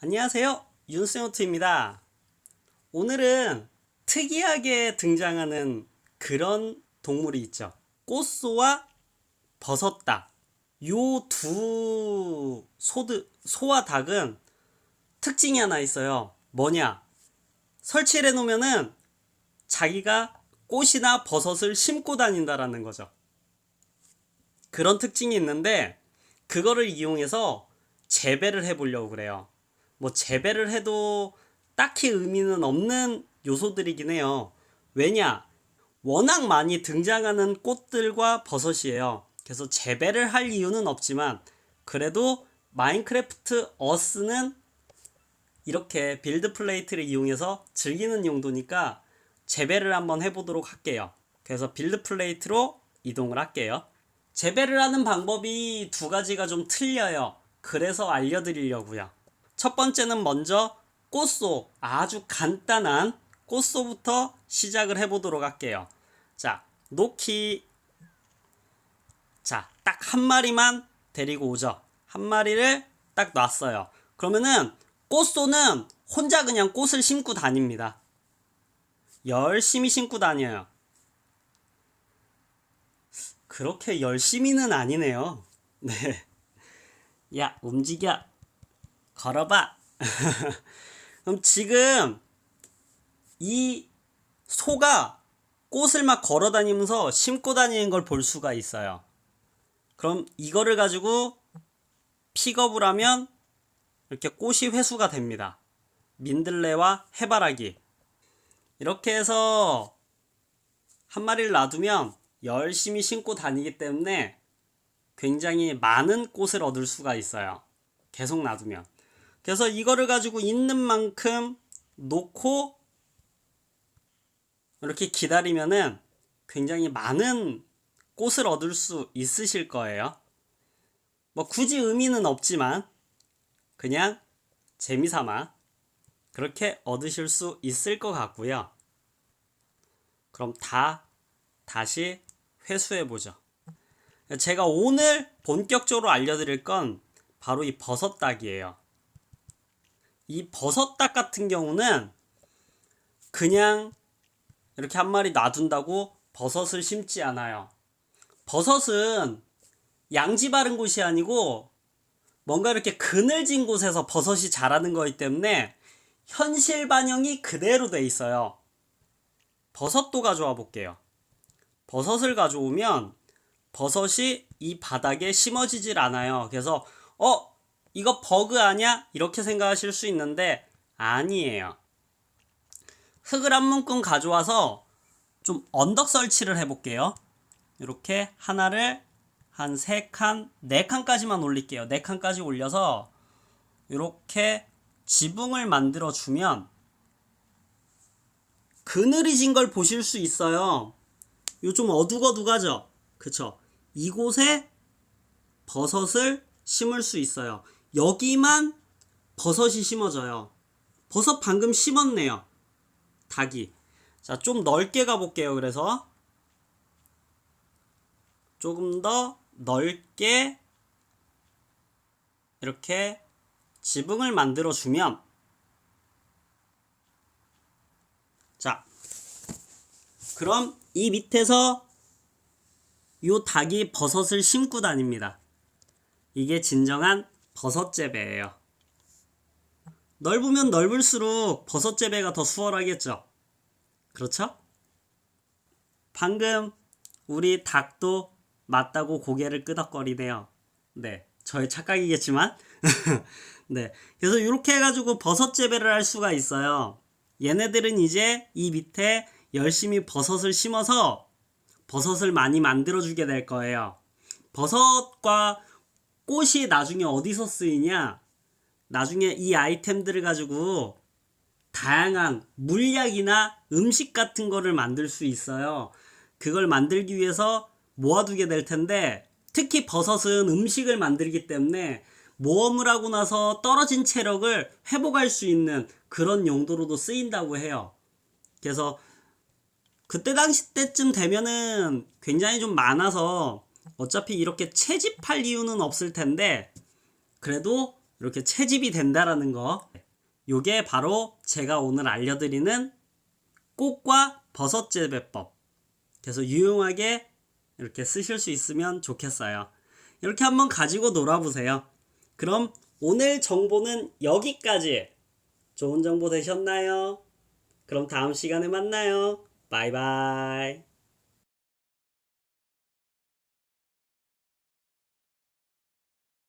안녕하세요. 윤스노트입니다. 오늘은 특이하게 등장하는 그런 동물이 있죠. 꽃소와 버섯닭. 요 두 소드, 소와 닭은 특징이 하나 있어요. 뭐냐? 설치를 해놓으면은 자기가 꽃이나 버섯을 심고 다닌다라는 거죠. 그런 특징이 있는데 그거를 이용해서 재배를 해보려고 그래요. 뭐 재배를 해도 딱히 의미는 없는 요소들이긴 해요. 왜냐? 워낙 많이 등장하는 꽃들과 버섯이에요. 그래서 재배를 할 이유는 없지만 그래도 마인크래프트 어스는 이렇게 빌드 플레이트를 이용해서 즐기는 용도니까 재배를 한번 해보도록 할게요. 그래서 빌드 플레이트로 이동을 할게요. 재배를 하는 방법이 두 가지가 좀 틀려요. 그래서 알려드리려고요. 첫 번째는 먼저 꽃소, 아주 간단한 꽃소부터 시작을 해보도록 할게요. 자, 놓기. 자, 딱 한 마리만 데리고 오죠. 한 마리를 딱 놨어요. 그러면은 꽃소는 혼자 그냥 꽃을 심고 다닙니다. 열심히 심고 다녀요. 그렇게 열심히는 아니네요. 네. 야, 움직여. 걸어봐. 그럼 지금 이 소가 꽃을 막 걸어 다니면서 심고 다니는 걸 볼 수가 있어요. 그럼 이거를 가지고 픽업을 하면 이렇게 꽃이 회수가 됩니다. 민들레와 해바라기. 이렇게 해서 한 마리를 놔두면 열심히 심고 다니기 때문에 굉장히 많은 꽃을 얻을 수가 있어요. 계속 놔두면. 그래서 이거를 가지고 있는 만큼 놓고 이렇게 기다리면은 굉장히 많은 꽃을 얻을 수 있으실 거예요. 뭐 굳이 의미는 없지만 그냥 재미삼아 그렇게 얻으실 수 있을 것 같고요. 그럼 다 다시 회수해 보죠. 제가 오늘 본격적으로 알려드릴 건 바로 이 버섯닭이에요. 이 버섯닭 같은 경우는 그냥 이렇게 한 마리 놔둔다고 버섯을 심지 않아요. 버섯은 양지 바른 곳이 아니고 뭔가 이렇게 그늘진 곳에서 버섯이 자라는 거기 때문에 현실 반영이 그대로 돼 있어요. 버섯도 가져와 볼게요. 버섯을 가져오면 버섯이 이 바닥에 심어지질 않아요. 그래서 어 이거 버그 아니야? 이렇게 생각하실 수 있는데 아니에요. 흙을 한 문금 가져와서 좀 언덕 설치를 해볼게요. 이렇게 하나를 한세 칸, 네 칸까지만 올릴게요. 네 칸까지 올려서 이렇게 지붕을 만들어 주면 그늘이 진 걸 보실 수 있어요. 요 좀 어둑어둑하죠? 그쵸? 이곳에 버섯을 심을 수 있어요. 여기만 버섯이 심어져요. 버섯 방금 심었네요. 닭이. 자, 좀 넓게 가볼게요. 그래서 조금 더 넓게 이렇게 지붕을 만들어 주면 자, 그럼 이 밑에서 요 닭이 버섯을 심고 다닙니다. 이게 진정한 버섯 재배예요. 넓으면 넓을수록 버섯 재배가 더 수월하겠죠. 그렇죠? 방금 우리 닭도 맞다고 고개를 끄덕거리네요. 네, 저의 착각이겠지만, 네, 그래서 이렇게 해가지고 버섯 재배를 할 수가 있어요. 얘네들은 이제 이 밑에 열심히 버섯을 심어서 버섯을 많이 만들어주게 될 거예요. 버섯과 꽃이 나중에 어디서 쓰이냐? 나중에 이 아이템들을 가지고 다양한 물약이나 음식 같은 거를 만들 수 있어요. 그걸 만들기 위해서 모아두게 될 텐데, 특히 버섯은 음식을 만들기 때문에 모험을 하고 나서 떨어진 체력을 회복할 수 있는 그런 용도로도 쓰인다고 해요. 그래서 그때 당시 때쯤 되면은 굉장히 좀 많아서 어차피 이렇게 채집할 이유는 없을 텐데 그래도 이렇게 채집이 된다라는 거. 요게 바로 제가 오늘 알려드리는 꽃과 버섯 재배법. 그래서 유용하게 이렇게 쓰실 수 있으면 좋겠어요. 이렇게 한번 가지고 놀아보세요. 그럼 오늘 정보는 여기까지. 좋은 정보 되셨나요? 그럼 다음 시간에 만나요. 바이바이.